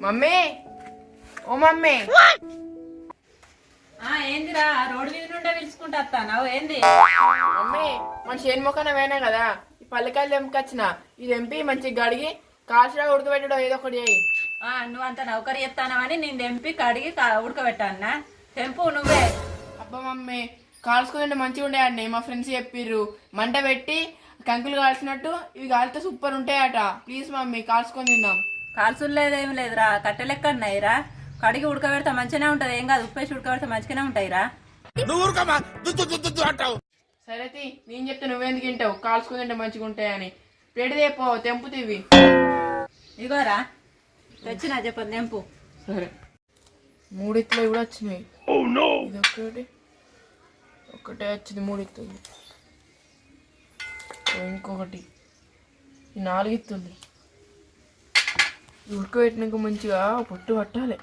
Mummy. ఓ mummy. ఆ ఏందిరా road మీద నుండే పిలుచుకుంటా వస్తాను ఏంది? మమ్మీ మన చేను మొక్కన పోయినా కదా. ఈ పల్లెకాయలు తెంపుకొచ్చిన. ఇది తెంపి మంచిగా గడిగి కాల్చడా ఉడకబెట్టడం ఏదో ఒకటి చేయి. ఆ, నువ్వు అంత నౌకరి ఎత్తానవని నేను తెంపి కడిగి కా- ఉడకబెట్టానా? తెంపు నువ్వే. అబ్బా మమ్మీ కాల్చుకుంటే మంచిగా ఉండేయండి. మా ఫ్రెండ్స్ చెప్పిర్రు. మంట పెట్టి కంకులు కాల్చినట్టు ఇవి కాలితే సూపర్ ఉంటాయట. ప్లీజ్ మమ్మీ కాల్చుకొని తిందాం. కాల్సులు లేదేం లేదురా. కట్టె లెక్క ఉన్నాయిరా కడిగి ఉడకబెడితే మంచిగానే ఉంటది. ఏం కాదు ఉప్పేసి ఉడకబెడితే మంచిగానే ఉంటాయిరా. సరే నేను చెప్తే నువ్వెందుకు తింటావు కాల్చుకొని తింటే మంచిగా ఉంటాయని. ప్లేట్ తెపో తెంపుతీవి ఇగోరా తెచ్చినా చెప్పండి తెంపు. సరే. మూడిట్లో కూడా వచ్చినాయి. ఇది ఒకటి ఒకటే వచ్చింది మూడిత్తుంది ఇంకొకటి. ఈ నాలుగిత్తుంది. ఉడకబెట్టినాక మంచిగా పొట్టు పట్టాలి.